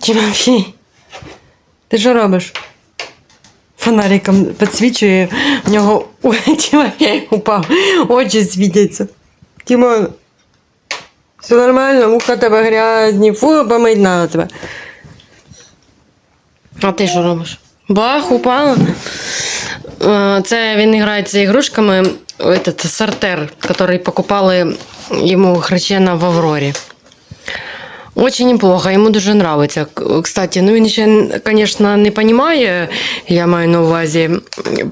Тимофій, ти що робиш? Фонариком підсвічує, в нього Тимофій упав, очі світяться. Тимон, все нормально, вуха тебе грязні, фу, помить надо тебе. А ти що робиш? Бах, упала. Е, Це він грається ігрушками. Этот сортер, який покупали йому хрещена в Аврорі. Очень неплохо, йому дуже нравиться. К- Кстати, ну він ще, звісно, не розуміє, я маю на увазі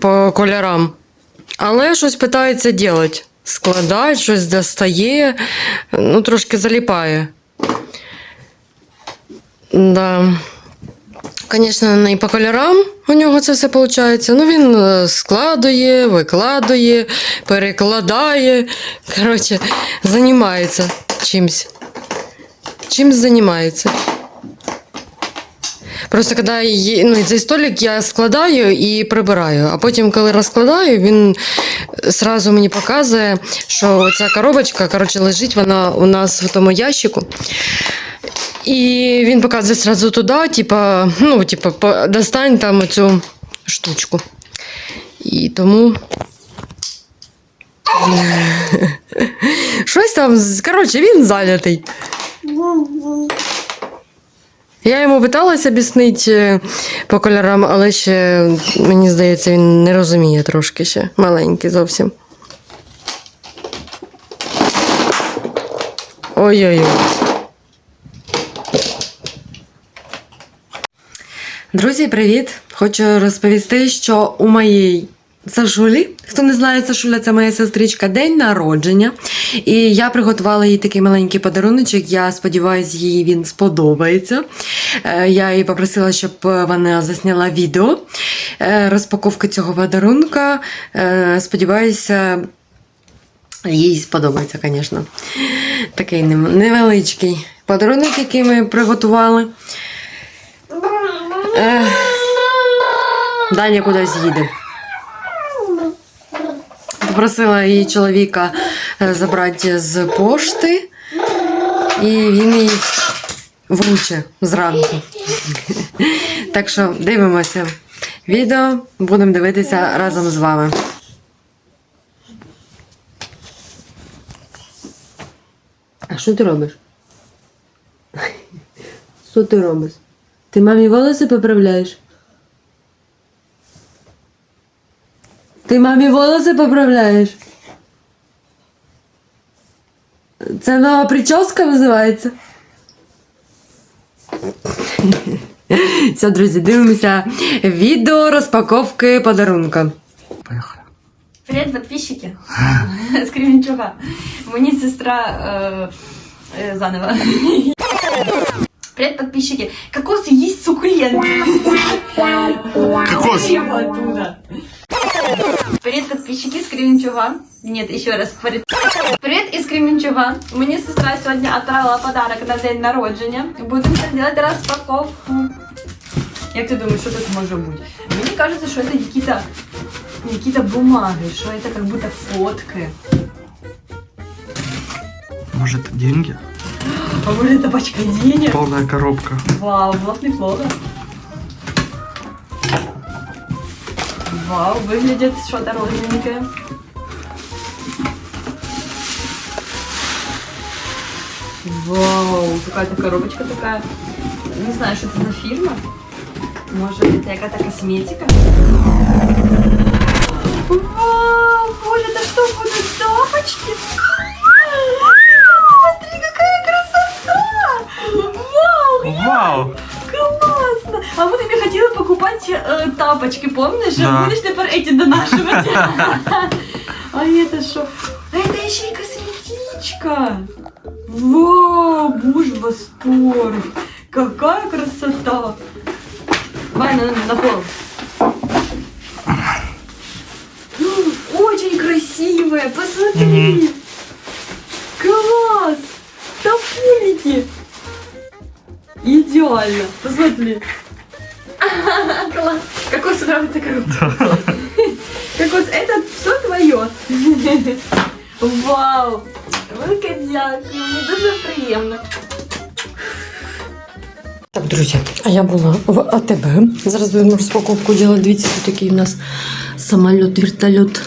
по кольорам. Але щось питається робити. Складає, щось достає, ну, трошки заліпає. Да. Звісно, не по кольорам у нього це все виходить. Ну, він е, складує, викладує, перекладає. Коротше, займається чимсь. Чимсь займається. Просто коли є- ну, цей столик я складаю і прибираю, а потім, коли розкладаю, він сразу мені показує, що ця коробочка коротше, лежить вона у нас в тому ящику. І він показує сразу туди, типа, ну, типа, достань там оцю штучку. І тому. Щось там, коротше, він зайнятий. Я йому питалася об'яснити е, по кольорам, але ще, мені здається, він не розуміє трошки ще. Маленький зовсім. Ой-ой-ой. Друзі, привіт! Хочу розповісти, що у моїй Сашулі, хто не знає, Сашуля це моя сестричка, день народження. І я приготувала їй такий маленький подаруночок. Я сподіваюся, їй він сподобається. Е, Я її попросила, щоб вона засняла відео е, розпаковки цього подарунка. Е, Сподіваюся, їй сподобається, звісно. Такий невеличкий подарунок, який ми приготували. Даня кудись їде. Попросила її чоловіка е, забрати з пошти, і він їй вруче зранку. Так що дивимося відео, будемо дивитися разом з вами. А що ти робиш? Що ти робиш? Ти мамі волоси поправляєш? Ти мамі волоси поправляєш? Це нова прическа називається? Все, друзі, дивимося відео розпаковки подарунка. Поехали. Привет, подписчики з Кременчуга. Мені сестра э, э, заново. Привет, подписчики. Кокосы есть суккуленты. Кокос. Его оттуда. Привет, подписчики с Кременчуга. Нет, еще раз. Привет. Привет из Кременчуга. Мені сестра сьогодні отправила подарок на день народження. Будемо делать розпаковку. Як ти думаєш, що тут може бути? Мені кажется, що це якісь какие-то бумаги, что это как будто фотки. Может, деньги? Может это пачка денег? Полная коробка. Вау, бы неплохо. Вау, выглядит что-то розовенькое. Вау, какая-то коробочка такая. Не знаю, что это за фирма. Может, это какая-то косметика? Вау, боже, это что будут тапочки? Вау! Классно! А мы тебе хотела покупать э, тапочки, помнишь? Да. Будешь теперь эти донашивать. А это что? А это еще и косметичка. Вау, боже, восторг. Какая красота. Давай на, на пол. Очень красивая, посмотри. Класс. Идеально. Посмотри. Класс. Кокос нравится коробка. Кокос, это все твое. Вау. Велике дякую. Мені дуже приємно. Так, друзі, а я була в АТБ. Зараз будемо розпаковку робити. Дивіться, тут такий у нас самоліт, вертольот.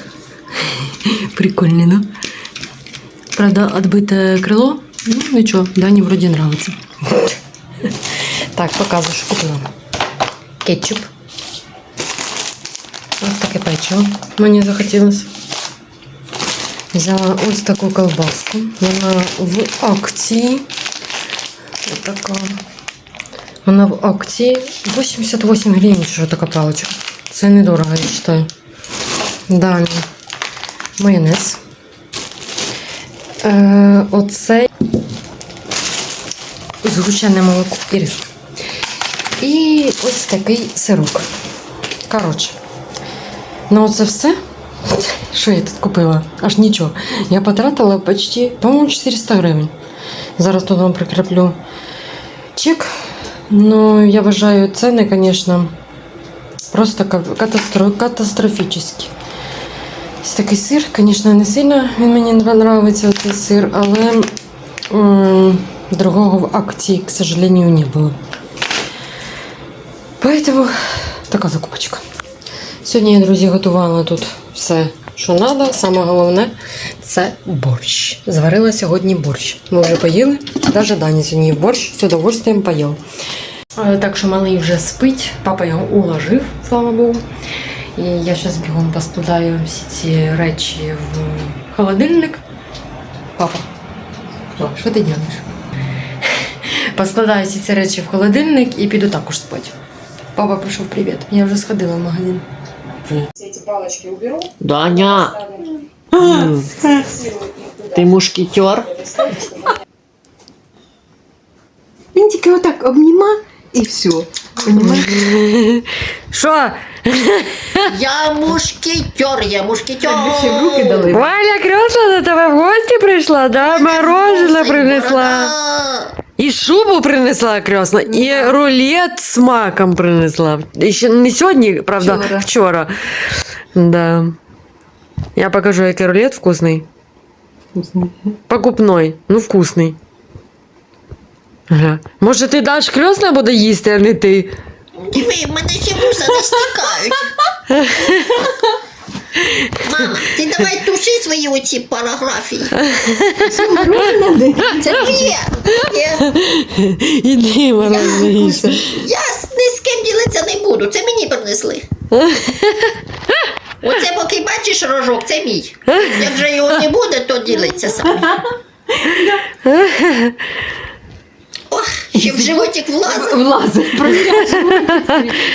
Прикольний, да? Правда, відбите крило. Ну, нічого, Дані вроді нравиться. Так, показую, що купила. Кетчуп. Ось таке печиво. Мені захотілося. Взяла ось таку колбаску. Вона в акції. Ось така. Вона в акції 88 гривень, що така паличка. Це недорого, я вважаю. Далі. Майонез. Е, оцей згущене молоко і рис. І ось такий сирок. Коротше. Ну, оце все. Що я тут купила? Аж нічого. Я потратила почти, по-моєму, 400 гривень. Зараз тут вам прикріплю чек. Ну, я вважаю, ціни, звісно, просто ка- катастро... катастрофічні. Такий сир, звісно, не сильно він мені не подобається цей сир, але м, другого в акції, к сожалению, не було. Поэтому така закупочка. Сьогодні я, друзі, готувала тут все, що треба. Саме головне це борщ. Зварила сьогодні борщ. Ми вже поїли, навіть Даня сьогодні борщ з удовольствием поїв. Е, Так що малий вже спить, папа його уложив, слава Богу. І я зараз бігом поскладаю всі ці речі в холодильник. Папа, що ти робиш? Поскладаю всі ці речі в холодильник і піду також спати. Папа прийшов, привіт. Я вже сходила в магазин. все эти палочки уберу. Даня, ставим, фиксирую их туда. ти мушкетер? Він тільки отак обніма і все. Понімаєш? Що? Я мушкетер, я мушкетер. Ще в руки дали. Валя кресла до тебе в гості прийшла, да? Мороженое принесла. Борода. І шубу принесла кресла, і рулет з маком принесла. І ще не сьогодні, правда, вчора. Вчора. Да. Я покажу, який рулет вкусний. Покупной, ну вкусний. Ага. Може, ти даш кресла буде їсти, а не ти? Диви, в мене ще вуса не стікають. Мама, ти давай туши свої оці параграфії. Це моє. Я, Іди, їж. я ні з ким ділитися не буду, це мені принесли. Оце поки бачиш рожок, це мій. Як же його не буде, то ділиться сам. Ох, в животик влазить. Влазить,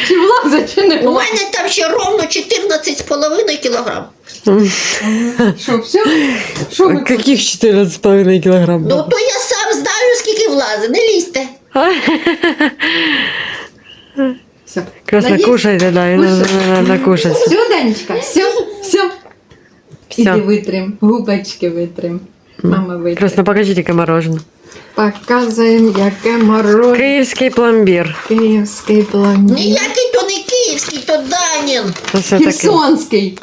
чи влазить, чи не У влазить. мене там ще ровно 14,5 кілограм. Що, все? Що Каких 14,5 килограмм? Ну то я сам знаю, скільки влазить, не лізьте. Все. Красно Наїсть? кушайте, да, і надо, надо кушать. Все, Данечка, все, все. Все. Іди витрим, губочки витрим. Мама витрим. Красно, покажите, яке мороженое. Показуємо, яке мороз Київський пломбір. київський пломбір. Ніякий то не київський, то Данін. Ось таке, Херсонський.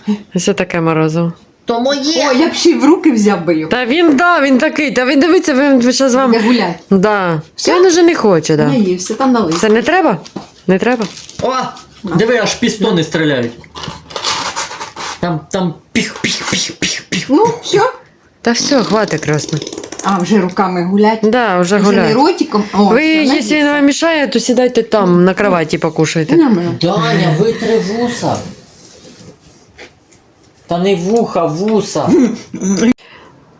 таке морозиво. То моє. О, я б ще й в руки взяв би його. Та він, да, він такий, та він дивиться, він зараз вам. Де гулять. Да. Він уже не хоче, да. Наївся, там налив. Це не треба? Не треба? О, диви, аж пістони стріляють. Там, там піх, піх, піх, піх, піх. Ну, все. Та все, хватить красно. А, вже руками гулять. Да, вже Вже не ротиком. О, якщо наївся. він вам мішає, то сідайте там на кроваті покушайте. Нормально. Даня, витри вуса. Та не вуха, вуса.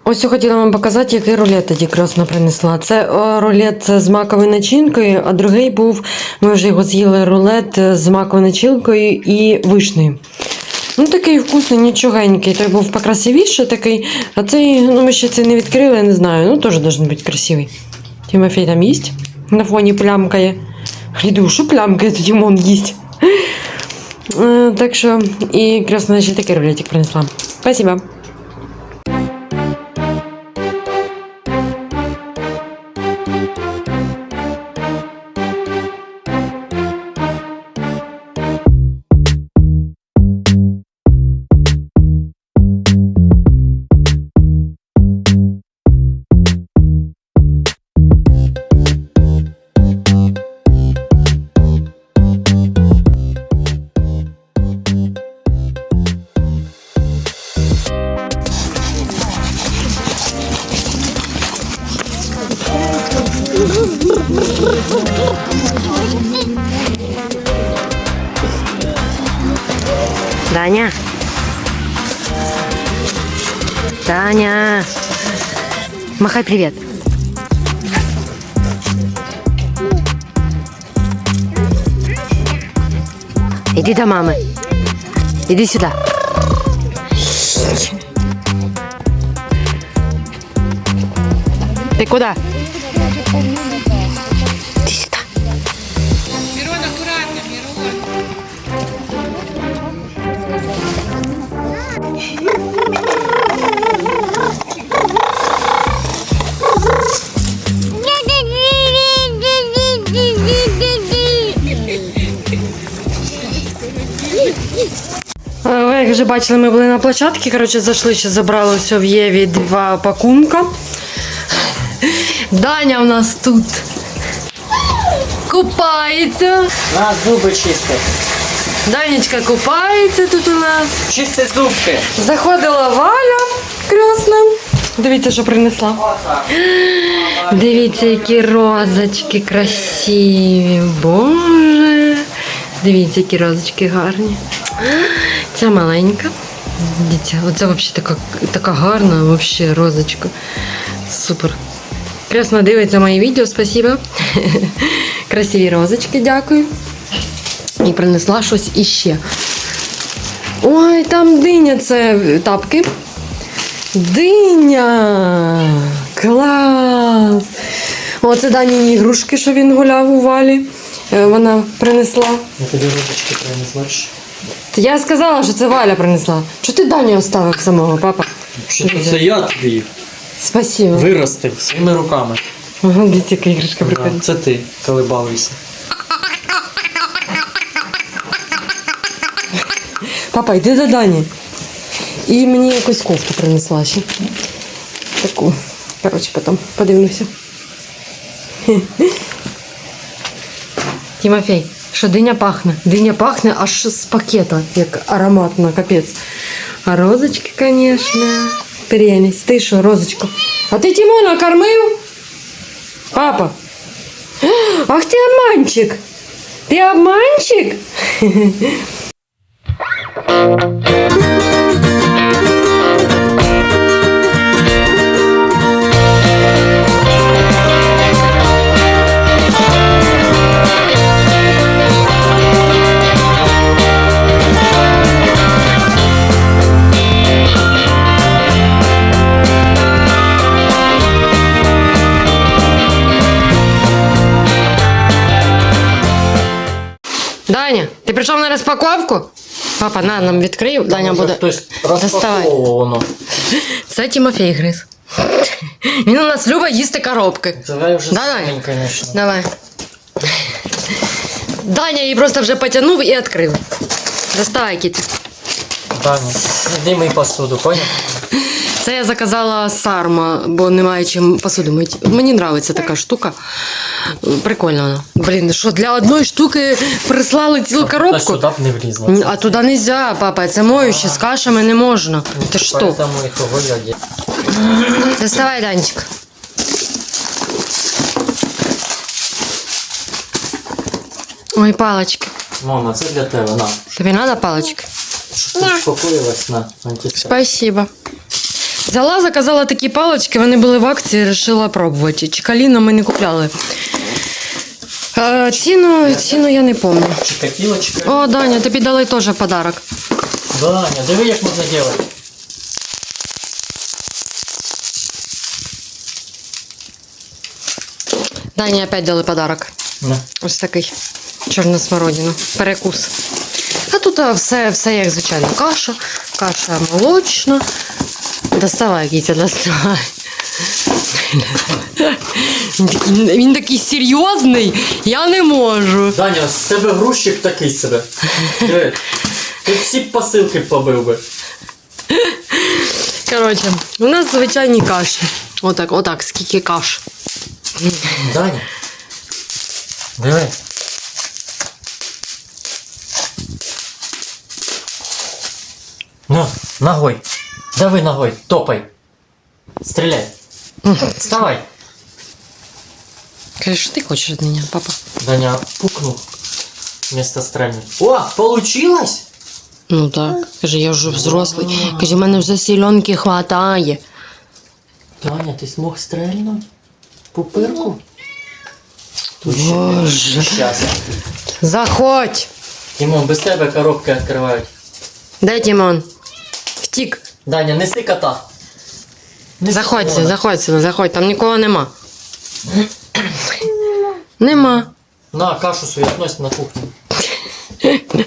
Ось я хотіла вам показати, який рулет тоді красно принесла. Це рулет з маковою начинкою, а другий був, ми вже його з'їли рулет з маковою начинкою і вишнею. Ну, такий вкусний, нічогенький. Той був покрасивіший такий, а цей, ну ми ще цей не відкрили, я не знаю. Ну, теж должен бути красивий. Тимофей там їсть, на фоні плямкає. Гляду, що плямкає, то Дімон їсть. Е, Так що, і красно ще такий рулетик принесла. Спасибо. Даня. Махай привет. Иди до мамы. Иди сюда. Ты куда? Як вже бачили, ми були на площадці. Коротше, зайшли, ще забрали все в Єві два пакунка. Даня у нас тут купається. На зуби чисти. Данечка купається тут у нас. Чисти зубки. Заходила Валя крісна. Дивіться, що принесла. Дивіться, які розочки красиві. Боже. Дивіться, які розочки гарні. Ця маленька. Дивіться, оце взагалі така, така гарна вообще розочка. Супер. Крясно дивиться мої відео, спасибо. Красиві розочки, дякую. І принесла щось іще. Ой, там диня це тапки. Диня! Клас! Оце Даніні ігрушки, що він гуляв у валі. Е, Вона принесла. Я тобі ручки принесла. Я сказала, що це Валя принесла. Чого ти Даню оставив самого, папа? Що це я тобі їх Спасибо. виростив своїми руками. Ага, Дивіться, яка іграшка прикольна. Це ти, коли. Папа, йди до Дані. І мені якусь кофту принесла ще. Таку. Коротше, потім подивлюся. Тимофей, що диня пахне? Диня пахне аж з пакета, як ароматно, капець. А розочки, звісно, прелість. Ти що, розочку? А ти Тимона кормив? Папа. Ах ти обманщик! Ти обманщик? Даня, ти прийшов на розпаковку? Папа, на нам відкрив, Даня Може, буде. хтось воно. Це Тимофей гриз. Він у нас любить їсти коробки. Давай вже Давай. конечно. Давай. Даня її просто вже потягнув і відкрив. Доставай, Кіті. Даня, мий посуду, поняв? Це я заказала сарма, бо немає чим посуду мити. Мені подобається така штука. Прикольно вона. Блін, що для одної штуки прислали цілу коробку? сюди б не влізло. А туди не можна, папа, це моюще, з кашами не можна. Ти що? Доставай, Данечка. Ой, палочки. Мама, це для тебе, на. Тобі треба палочки? Щоб ти успокоїлась на антистрес. Спасибо. Взяла, заказала такі палочки, вони були в акції, вирішила пробувати. Чекаліна ми не купляли. Е, ціну, ціну я не пам'ятаю. Чикатілочка. О, Даня, тобі дали теж подарок. Даня, диви, як можна робити. Дані опять дали подарок. На. Ось такий. Чорна смородина. Перекус. А тут все, все як звичайно. Каша, каша молочна. Доставай, Кітя, доставай. Він такий, серйозний, я не можу. Даня, з тебе грузчик такий себе. Диви. Ти всі посилки побив би. Коротше, у нас звичайні каші. Отак, отак, скільки каш. Даня. Диви. Ну, ногой. Давай ногой, топай. Стреляй. Вставай. Скажи, що ти хочеш від мене, папа? Даня пукнул вместо стрельнуть. О, получилось? Ну так. Каже, я вже взрослий. Каже, в мене вже сільонки хватає. Даня, ти смог стрельнуть? Пупирку? Боже. Щас. Заходь! Тимон, без тебе коробки відкривають. Де Тімон? Втік. Даня, неси кота. Неси Заходь, Тимона. заходь сюди, заходь, там нікого нема. Нема. На, кашу свою относь на кухню.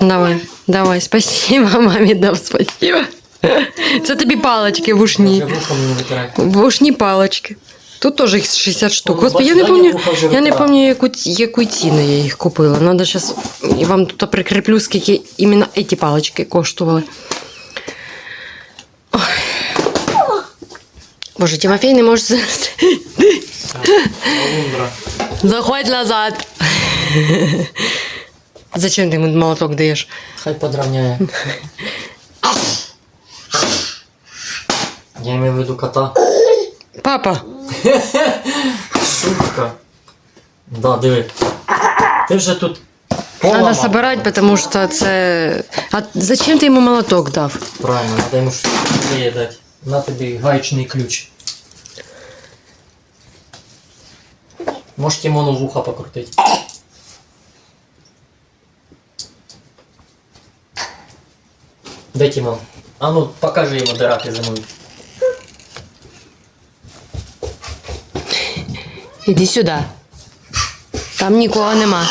Давай, давай, спасибо, мамі дав спасибо. Це тобі палочки в ушні. Вже вухом не витирай. В ушні палочки. Тут теж їх 60 штук. Ну, Господи, я не пам'ятаю, я не пам'ятаю, яку, яку ціну я їх купила. Надо зараз я вам тут прикріплю, скільки іменно ці палочки коштували. Ой. Боже, Тимофей не може зараз. Заходь назад. Зачем ти йому молоток даєш? Хай подравняє. Я имею в виду кота. Папа, Шутка. Да, диви. Ти вже тут. треба поламав. збирати, тому що це. А зачем ти йому молоток дав? Правильно, треба йому щось клеє дати. На тобі гаечний ключ. Можеш Тимону вуха покрутити. Де Тимон? А ну, покажи йому, де раки зимують. Іди сюди. Там нікого нема.